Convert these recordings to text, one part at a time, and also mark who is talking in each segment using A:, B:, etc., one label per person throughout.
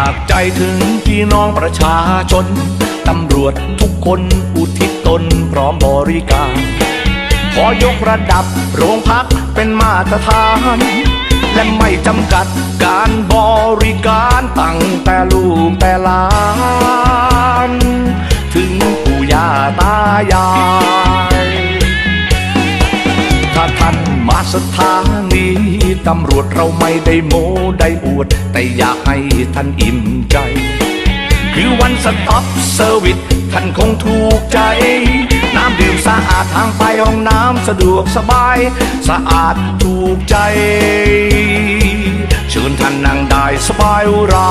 A: ากใจถึงพี่น้องประชาชน ตำรวจทุกคนอุทิศตนพร้อมบริการ ขอยกระดับโรงพักเป็นมาตรฐาน และไม่จำกัดการบริการตั้งแต่ลูกแต่ มาสถานีตำรวจเราไม่ได้โมได้อวด แต่อยากให้ท่านอิ่มใจ คือวันสต็อปเซอร์วิสท่านคงถูกใจ น้ำดื่มสะอาดทางไปห้องน้ำสะดวกสบาย สะอาดถูกใจ เชิญท่านนั่งได้สบายรา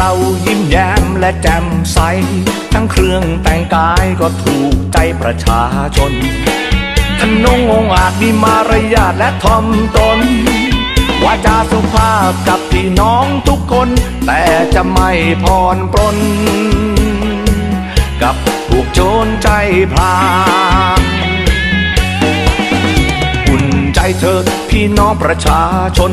A: เรายิ้มแย้มและแจ่มใส ทั้งเครื่องแต่งกายก็ถูกใจประชาชนท่านงองอาจมีมารยาทและทอมตนวาจาสุภาพกับพี่น้องทุกคน แต่จะไม่ผ่อนปลนกับพวกโจรใจพลานอุ่นใจเธอพี่น้องประชาชน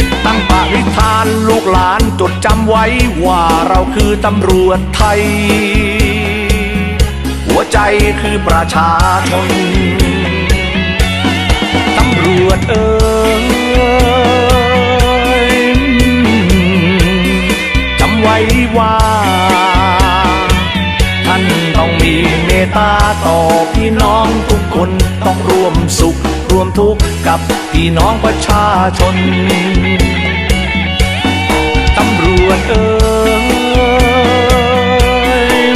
A: ตั้งปณิธานลูกหลานจดจำไว้ว่าเราคือตำรวจไทย หัวใจคือประชาชนตำรวจเอ่ยจำไว้ว่าท่านต้องมีเมตตาต่อพี่น้องทุกคนต้องร่วมสุขร่วมทุกข์กับ พี่น้องประชาชน ตำรวจเอ่ย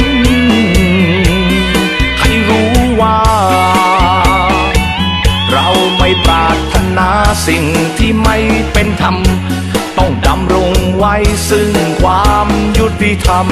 A: ให้รู้ว่า เราไม่ปรารถนาสิ่งที่ไม่เป็นธรรม ต้องดำรงไว้ซึ่งความยุติธรรม